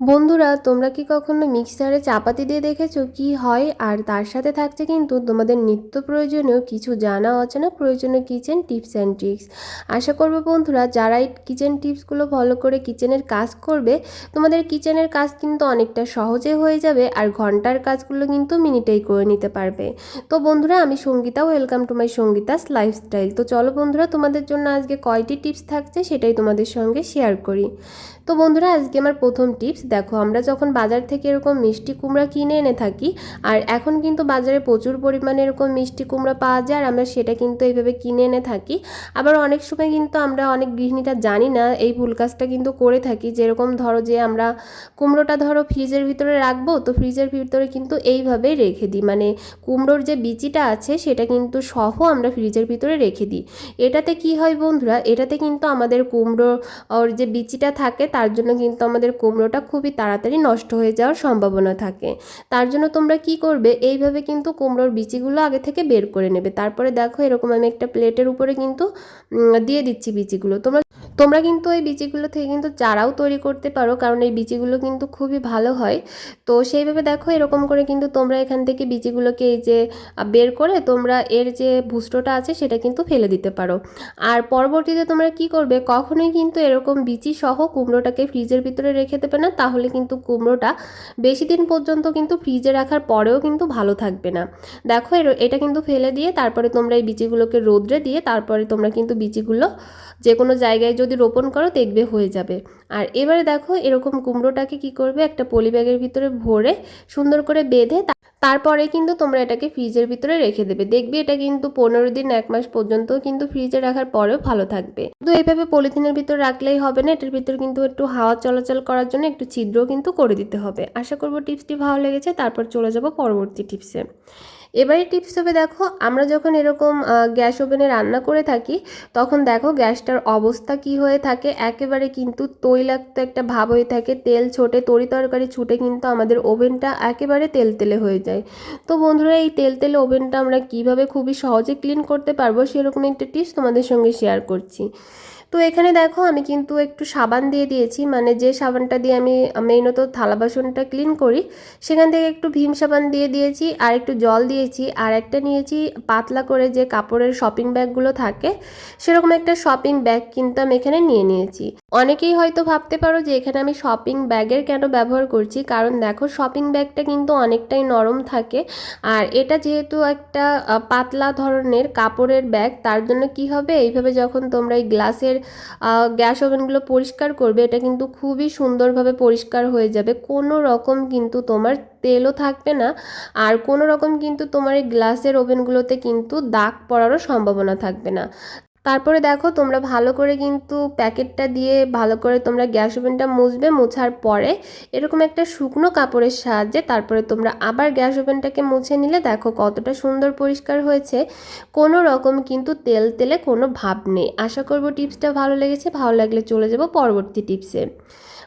বন্ধুরা, তোমরা কি কখনো মিক্সারে চাপাতি দিয়ে দেখেছ কি হয়? আর তার সাথে থাকছে কিন্তু তোমাদের নিত্য প্রয়োজনীয় কিছু জানা অজানা প্রয়োজনীয় কিচেন টিপস অ্যান্ড ট্রিক্স আশা করব বন্ধুরা, যারা এই কিচেন টিপসগুলো ফলো করে কিচেনের কাজ করবে, তোমাদের কিচেনের কাজ কিন্তু অনেকটা সহজে হয়ে যাবে আর ঘণ্টার কাজগুলো কিন্তু মিনিটেই করে নিতে পারবে। তো বন্ধুরা, আমি Sangeeta welcome to my Sangeeta's lifestyle তো চলো বন্ধুরা, তোমাদের জন্য আজকে কয়টি টিপস থাকছে সেটাই তোমাদের সঙ্গে শেয়ার করি। তো বন্ধুরা, আজকে আমার প্রথম টিপস দেখো, আমরা যখন বাজার থেকে এরকম মিষ্টি কুমড়া কিনে এনে থাকি, আর এখন কিন্তু বাজারে প্রচুর পরিমাণে এরকম মিষ্টি কুমড়া পাওয়া যায়, আর আমরা সেটা কিন্তু এইভাবে কিনে এনে থাকি। আবার অনেক সময় কিন্তু আমরা অনেক গৃহিণীটা জানি না, এই ভুল কাজটা কিন্তু করে থাকি। যেরকম ধরো যে আমরা কুমড়োটা ধরো ফ্রিজের ভিতরে রাখব, তো ফ্রিজের ভিতরে কিন্তু এইভাবেই রেখে দিই। মানে কুমড়োর যে বিচিটা আছে, সেটা কিন্তু সহ আমরা ফ্রিজের ভিতরে রেখে দিই। এটাতে কি হয় বন্ধুরা, এটাতে কিন্তু আমাদের কুমড়ো ওর যে বিচিটা থাকে, তার জন্য কিন্তু আমাদের কুমড়োটা খুবই তাড়াতাড়ি নষ্ট হয়ে যাওয়ার সম্ভাবনা থাকে। তার জন্য তোমরা কি করবে? এইভাবে কিন্তু কুমড়োর বিচিগুলো আগে থেকে বের করে নেবে। তারপরে দেখো এরকম আমি একটা প্লেটের উপরে কিন্তু দিয়ে দিচ্ছি বিচিগুলো। তোমরা তোমরা কিন্তু এই বিচিগুলো থেকে কিন্তু চারাও তৈরি করতে পারো, কারণ এই বিচিগুলো কিন্তু খুবই ভালো হয়। তো সেইভাবে দেখো এরকম করে কিন্তু তোমরা এখান থেকে বিচিগুলোকে এই যে বের করে তোমরা এর যে ভুষ্টটা আছে সেটা কিন্তু ফেলে দিতে পারো। আর পরবর্তীতে তোমরা কি করবে? কখনোই কিন্তু এরকম বিচি সহ কুমড়োটাকে ফ্রিজের ভিতরে রেখে দেবে না। তাহলে কিন্তু কুমড়োটা বেশি দিন পর্যন্ত কিন্তু ফ্রিজে রাখার পরেও কিন্তু ভালো থাকবে না। দেখো এটা কিন্তু ফেলে দিয়ে তারপরে তোমরা এই বিচিগুলোকে রোদ্রে দিয়ে তারপরে তোমরা কিন্তু বিচিগুলো যে কোনো জায়গায় যদি রোপণ করো দেখবে হয়ে যাবে। আর এবারে দেখো এরকম কুমড়োটাকে কি করবে একটা পলি ব্যাগের ভিতরে ভরে সুন্দর করে বেঁধে তারপরে কিন্তু তোমরা এটাকে ফ্রিজের ভিতরে রেখে দেবে। দেখবে এটা কিন্তু পনেরো দিন, এক মাস পর্যন্ত কিন্তু ফ্রিজে রাখার পরেও ভালো থাকবে। তো এইভাবে পলিথিনের ভিতর রাখলেই হবে না, এটার ভিতরে কিন্তু একটু হাওয়া চলাচল করার জন্য একটু ছিদ্রও কিন্তু করে দিতে হবে। আশা করব টিপসটি ভালো লেগেছে, তারপর চলে যাব পরবর্তী টিপসে। এবারে টিপস হবে দেখো, আমরা যখন এরকম গ্যাস ওভেনে রান্না করে থাকি, তখন দেখো গ্যাসটার অবস্থা কি হয়ে থাকে, একেবারে কিন্তু তৈলাক্ত একটা ভাব হয়ে থাকে, তেল ছোটে, তরি তরকারি ছুটে কিন্তু আমাদের ওভেনটা একেবারে তেল তেলে হয়ে যায়। তো বন্ধুরা, এই তেল তেলে ওভেনটা আমরা কীভাবে খুবই সহজে ক্লিন করতে পারব, সেরকম একটা টিপস তোমাদের সঙ্গে শেয়ার করছি। তো এখানে দেখো আমি কিন্তু একটু সাবান দিয়ে দিয়েছি। মানে যে সাবানটা দিয়ে আমি মেইনত থালা বাসনটা ক্লিন করি, সেখান থেকে একটু ভীম সাবান দিয়ে দিয়েছি আর একটু জল দিয়েছি। আর একটা নিয়েছি পাতলা করে যে কাপড়ের শপিং ব্যাগগুলো থাকে, সেরকম একটা শপিং ব্যাগ কিন্তু আমি এখানে নিয়ে নিয়েছি। অনেকেই হয়তো ভাবতে পারো যে এখানে আমি শপিং ব্যাগের কেন ব্যবহার করছি? কারণ দেখো শপিং ব্যাগটা কিন্তু অনেকটাই নরম থাকে। আর এটা যেহেতু একটা পাতলা ধরনের কাপড়ের ব্যাগ তার জন্য কি হবে? এইভাবে যখন তোমরা এই গ্লাসের গ্যাস ওভেনগুলো পরিষ্কার করবে, এটা কিন্তু খুবই সুন্দরভাবে পরিষ্কার হয়ে যাবে। কোনো রকম কিন্তু তোমার তেলও থাকবে না, আর কোনো রকম কিন্তু তোমার এই গ্লাসের ওভেনগুলোতে কিন্তু দাগ পড়ারও সম্ভাবনা থাকবে না। তারপরে দেখো তোমরা ভালো করে কিন্তু প্যাকেটটা দিয়ে ভালো করে তোমরা গ্যাস ওভেনটা মুছবে, মোছার পরে এরকম একটা শুকনো কাপড়ের সাহায্যে তারপরে তোমরা আবার গ্যাস ওভেনটাকে মুছে নিলে দেখো কতটা সুন্দর পরিষ্কার হয়েছে। কোনো রকম কিন্তু তেল তেলে কোনো ভাব নেই। আশা করব টিপসটা ভালো লেগেছে। ভালো লাগলে চলে যাব পরবর্তী টিপসে।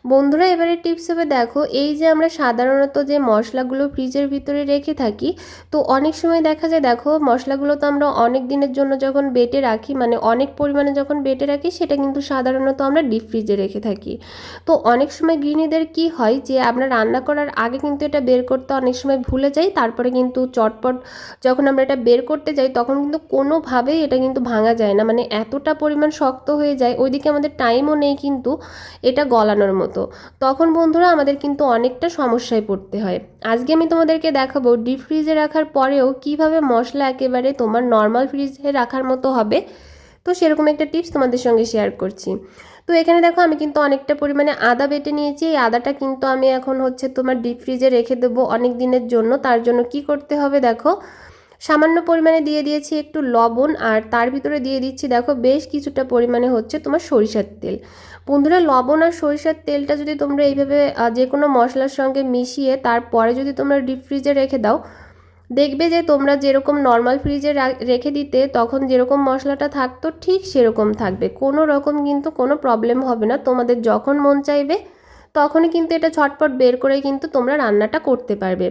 বন্ধুরা, এবারে টিপস হবে দেখো, এই যে আমরা সাধারণত যে মশলাগুলো ফ্রিজের ভিতরে রেখে থাকি, তো অনেক সময় দেখা যায়, দেখো, মশলাগুলো তো আমরা অনেক দিনের জন্য যখন বেটে রাখি মানে অনেক পরিমাণে যখন বেটে রাখি, সেটা কিন্তু সাধারণত আমরা ডিপ ফ্রিজে রেখে থাকি। তো অনেক সময় গৃহিণীদের কি হয় যে, আমরা রান্না করার আগে কিন্তু এটা বের করতে অনেক সময় ভুলে যাই, তারপরে কিন্তু চটপট যখন আমরা এটা বের করতে যাই, তখন কিন্তু কোনোভাবেই এটা কিন্তু ভাঙা যায় না মানে এতটা পরিমাণ শক্ত হয়ে যায়, ওইদিকে আমাদের টাইমও নেই কিন্তু এটা গলানোর মতো। মতো। তখন বন্ধুরা আমাদের কিন্তু অনেকটা সমস্যায় পড়তে হয়। আজকে আমি তোমাদেরকে দেখাবো ডিপ ফ্রিজে রাখার পরেও কীভাবে মশলা একেবারে তোমার নর্মাল ফ্রিজে রাখার মতো হবে। তো সেরকম একটা টিপস তোমাদের সঙ্গে শেয়ার করছি। তো এখানে দেখো আমি কিন্তু অনেকটা পরিমাণে আদা বেটে নিয়েছি। এই আদাটা কিন্তু আমি এখন হচ্ছে তোমার ডিপ ফ্রিজে রেখে দেবো অনেক দিনের জন্য। তার জন্য কি করতে হবে দেখো, সামান্য পরিমাণে দিয়ে দিয়েছি একটু লবণ আর তার ভিতরে দিয়ে দিচ্ছি দেখো বেশ কিছুটা পরিমাণে হচ্ছে তোমার সরিষার তেল। বন্ধুরা, লবণ আর সরিষার তেলটা যদি তোমরা এইভাবে যে কোনো মশলার সঙ্গে মিশিয়ে তারপরে যদি তোমরা ডিপ ফ্রিজে রেখে দাও, দেখবে যে তোমরা যেরকম নর্মাল ফ্রিজে রেখে দিতে, তখন যেরকম মশলাটা থাকতো ঠিক সেরকম থাকবে। কোনো রকম কিন্তু কোনো প্রবলেম হবে না। তোমাদের যখন মন চাইবে, তখনই কিন্তু এটা ছটপট বের করে কিন্তু তোমরা রান্নাটা করতে পারবে।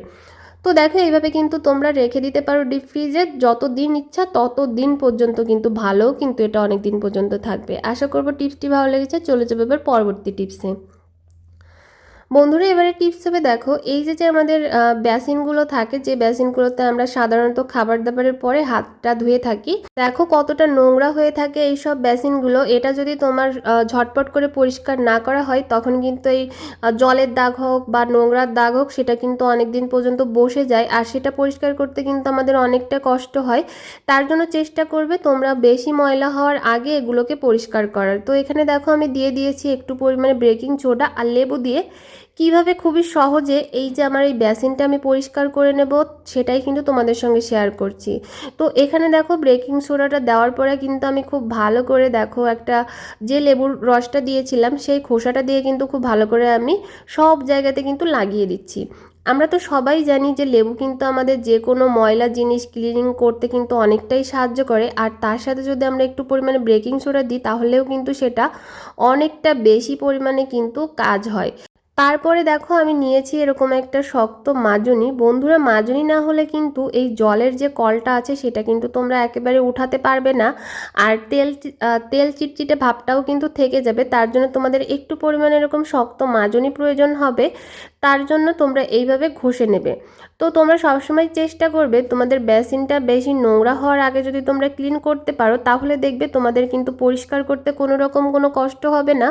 তো দেখো, এইভাবে কিন্তু তোমরা রেখে দিতে পারো ডিপ ফ্রিজে যত দিন ইচ্ছা তত দিন পর্যন্ত কিন্তু ভালো, কিন্তু এটা অনেক দিন পর্যন্ত থাকবে। আশা করব টিপসটি ভালো লেগেছে। চলে যাবে এবার পরবর্তী টিপসে বন্ধুরা, এবারে টিপস হবে দেখো, এই যে যে আমাদের বেসিনগুলো থাকে, যে বেসিনগুলোতে আমরা সাধারণত খাবার দাবারের পরে হাতটা ধুয়ে থাকি, দেখো কতটা নোংরা হয়ে থাকে এই সব বেসিনগুলো। এটা যদি তোমার ঝটপট করে পরিষ্কার না করা হয়, তখন কিন্তু এই জলের দাগ হোক বা নোংরার দাগ হোক, সেটা কিন্তু অনেক দিন পর্যন্ত বসে যায়। আর সেটা পরিষ্কার করতে কিন্তু আমাদের অনেকটা কষ্ট হয়। তার জন্য চেষ্টা করবে তোমরা বেশি ময়লা হওয়ার আগে এগুলোকে পরিষ্কার করার। তো এখানে দেখো আমি দিয়ে দিয়েছি একটু পরিমাণে বেকিং সোডা আর লেবু দিয়ে কীভাবে খুবই সহজে এই যে আমার এই বেসিনটা আমি পরিষ্কার করে নেব, সেটাই কিন্তু তোমাদের সঙ্গে শেয়ার করছি। তো এখানে দেখো বেকিং সোডাটা দেওয়ার পরে কিন্তু আমি খুব ভালো করে দেখো একটা যে লেবুর রসটা দিয়েছিলাম, সেই খোসাটা দিয়ে কিন্তু খুব ভালো করে আমি সব জায়গাতে কিন্তু লাগিয়ে দিচ্ছি। আমরা তো সবাই জানি যে লেবু কিন্তু আমাদের যে কোনো ময়লা জিনিস ক্লিনিং করতে কিন্তু অনেকটাই সাহায্য করে, আর তার সাথে যদি আমরা একটু পরিমাণে বেকিং সোডা দিই, তাহলেও কিন্তু সেটা অনেকটা বেশি পরিমাণে কিন্তু কাজ হয়। তারপরে দেখো আমি নিয়েছি এরকম একটা শক্ত মাজনি। বন্ধুরা, মাজনি না হলে কিন্তু এই জলের যে কলটা আছে সেটা কিন্তু তোমরা একেবারে উঠাতে পারবে না। আর তেল তেল চিটচিটে ভাবটাও কিন্তু থেকে যাবে। তার জন্য তোমাদের একটু পরিমাণে এরকম শক্ত মাজনি প্রয়োজন হবে। তার জন্য তোমরা এইভাবে ঘষে নেবে। তো তোমরা সবসময় চেষ্টা করবে, তোমাদের বেসিনটা বেশি নোংরা হওয়ার আগে যদি তোমরা ক্লিন করতে পারো, তাহলে দেখবে তোমাদের কিন্তু পরিষ্কার করতে কোনো রকম কোনো কষ্ট হবে না।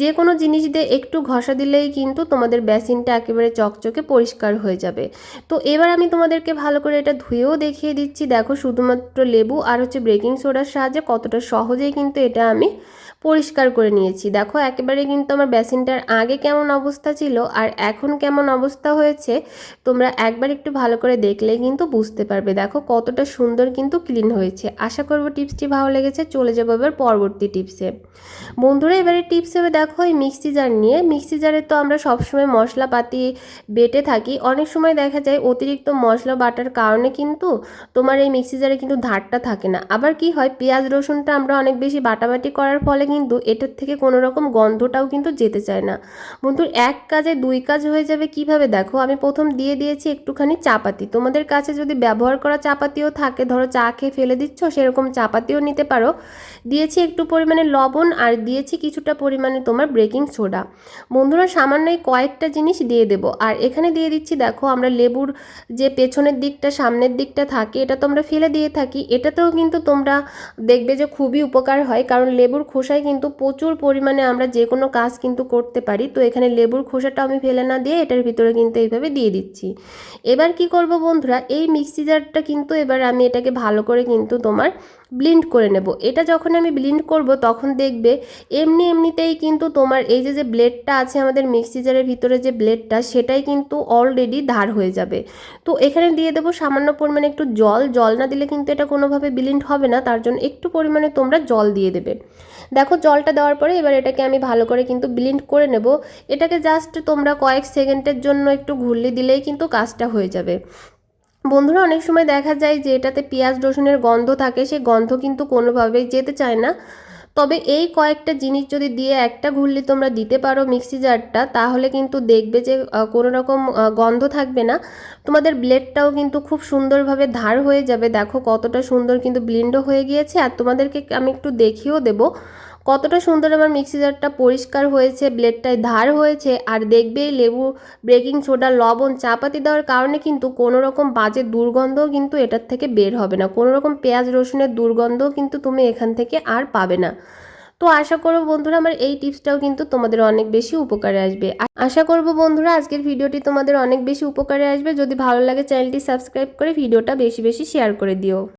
যে কোনো জিনিস দিয়ে একটু ঘষা দিলেই কিন্তু তোমাদের বেসিনটা একেবারে চকচকে পরিষ্কার হয়ে যাবে। তো এবার আমি তোমাদেরকে ভালো করে এটা ধুয়েও দেখিয়ে দিচ্ছি। দেখো শুধুমাত্র লেবু আর হচ্ছে বেকিং সোডার সাহায্যে কতটা সহজেই কিন্তু এটা আমি পরিষ্কার করে নিয়েছি। দেখো একেবারে কিন্তু আমার বেসিনটার আগে কেমন অবস্থা ছিল আর এখন কেমন অবস্থা হয়েছে, তোমরা একবার একটু ভালো করে দেখলে কিন্তু বুঝতে পারবে। দেখো কতটা সুন্দর কিন্তু ক্লিন হয়েছে। আশা করব টিপসটি ভালো লেগেছে। চলে যাব এবার পরবর্তী টিপসে। বন্ধুরা, এবারে টিপস হবে দেখো এই মিক্সি জার নিয়ে। মিক্সি জারে তো আমরা সবসময় মশলাপাতি বেটে থাকি। অনেক সময় দেখা যায় অতিরিক্ত মশলা বাটার কারণে কিন্তু তোমার এই মিক্সি জারে কিন্তু ধারটা থাকে না। আবার কি হয়, পেঁয়াজ, রসুনটা আমরা অনেক বেশি বাটাবাটি করার ফলে কিন্তু এটার থেকে কোনো রকম গন্ধটাও কিন্তু যেতে চায় না। বন্ধুর, এক কাজে দুই কাজ হয়ে যাবে কীভাবে? দেখো, আমি প্রথম দিয়ে দিয়েছি একটুখানি চাপাতি। তোমাদের কাছে যদি ব্যবহার করা চাপাতিও থাকে, ধরো চা খেয়ে ফেলে দিচ্ছ, সেরকম চাপাতিও নিতে পারো। দিয়েছি একটু পরিমাণে লবণ আর দিয়েছি কিছুটা পরিমাণে তোমার বেকিং সোডা। বন্ধুরা, সামান্য এই কয়েকটা জিনিস দিয়ে দেবো। আর এখানে দিয়ে দিচ্ছি, দেখো, আমরা লেবুর যে পেছনের দিকটা, সামনের দিকটা থাকে, এটা তো আমরা ফেলে দিয়ে থাকি। এটাতেও কিন্তু তোমরা দেখবে যে খুবই উপকার হয়, কারণ লেবুর খোসায় কিন্তু প্রচুর পরিমাণে আমরা যে কোনো কাজ কিন্তু করতে পারি। তো এখানে লেবুর খোসাটা আমি ফেলে না দিয়ে এটার ভিতরে কিন্তু এইভাবে দিয়ে দিচ্ছি। এবার কি করব বন্ধুরা? এই মিক্সি জারটা কিন্তু এবার আমি এটাকে ভালো করে কিন্তু তোমার ব্লিন্ড করে নেব। এটা যখন আমি ব্লিন্ড করব, তখন দেখবে এমনি এমনিতেই কিন্তু তোমার এই যে যে ব্লেডটা আছে আমাদের মিক্সি জারের ভিতরে যে ব্লেডটা সেটাই কিন্তু অলরেডি ধার হয়ে যাবে। তো এখানে দিয়ে দেবো সামান্য পরিমাণে একটু জল। জল না দিলে কিন্তু এটা কোনোভাবে ব্লিন্ড হবে না, তার জন্য একটু পরিমাণে তোমরা জল দিয়ে দেবে। দেখো, জলটা দেওয়ার পরে এবার এটাকে আমি ভালো করে কিন্তু ব্লিন্ড করে নেব। এটাকে জাস্ট তোমরা কয়েক সেকেন্ডের জন্য একটু ঘুরলি দিলেই কিন্তু কাজটা হয়ে যাবে। বন্ধুরা, অনেক সময় দেখা যায় যে এটাতে পেঁয়াজ রসুনের গন্ধ থাকে সেই গন্ধ কিন্তু কোনোভাবেই যেতে চায় না। তবে এই কয়েকটা জিনিস যদি দিয়ে একটা ঘুরলি তোমরা দিতে পারো মিক্সি জারটা, তাহলে কিন্তু দেখবে যে কোনো রকম গন্ধ থাকবে না। তোমাদের ব্লেডটাও কিন্তু খুব সুন্দরভাবে ধার হয়ে যাবে। দেখো কতটা সুন্দর কিন্তু ব্লিন্ডও হয়ে গিয়েছে। আর তোমাদেরকে আমি একটু দেখিয়েও দেবো। কতটা সুন্দর আমার মিক্সি জারটা পরিষ্কার হয়েছে, ব্লেডটায় ধার হয়েছে, আর দেখবে লেবু বেকিং সোডা লবণ, চাপাতি দেওয়ার কারণে কিন্তু কোনো রকম বাজে দুর্গন্ধও কিন্তু এটার থেকে বের হবে না। কোনো রকম পেঁয়াজ, রসুনের দুর্গন্ধও কিন্তু তুমি এখান থেকে আর পাবে না। তো আশা করব বন্ধুরা, আমার এই টিপসটাও কিন্তু তোমাদের অনেক বেশি উপকারে আসবে। আশা করব বন্ধুরা, আজকের ভিডিওটি তোমাদের অনেক বেশি উপকারে আসবে। যদি ভালো লাগে, চ্যানেলটি সাবস্ক্রাইব করে ভিডিওটা বেশি বেশি শেয়ার করে দিও।